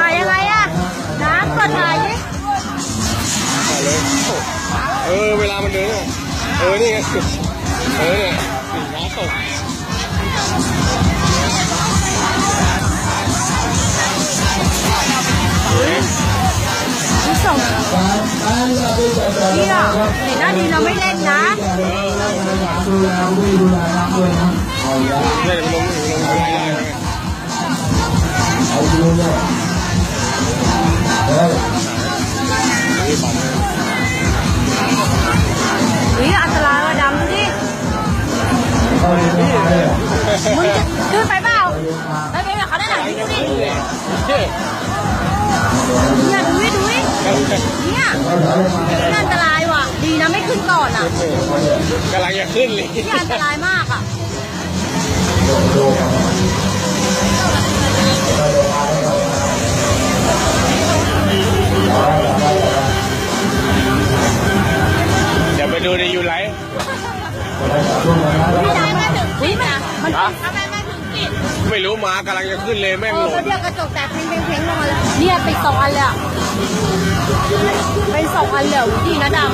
ถ่ายยังไงอะน้ำก็ถ่ายดิถ่ายเลยเออ เวลามันเดินเนี่ยเออ นี่ไงเออเนี่ยสีน้ำตกนี่ส่งนี่อะเห็นหน้าดีเราไม่เล่นนะเนี่ยมันลงลงอะไรได้ไหม อุ้ยอันตรายว่ะดำดูดิมึงจะขึ้นไปเปล่าไปไปแบบเขาได้หนังดูดิเฮ้ยเนี่ยดูดิดูดิเนี่ยนี่อันตรายว่ะ ดีนะไม่ขึ้นก่อนอะกำลังจะขึ้นเลยนี่อันตรายมากอะเดี๋ย ดูในยูไลท์ไม่ได้มาถึงอุ้ยมันมันฮะทำไมมาถึงปิดไม่รู้หมากำลังจะขึ้นเลยแม่งเอหอล่เขานเดียวกระจกแตกเพ่งเพ่งเพ่งลงมาแล้วเนี่ยไปสองอันเลยอะไปสองอันเลยดีนะดำ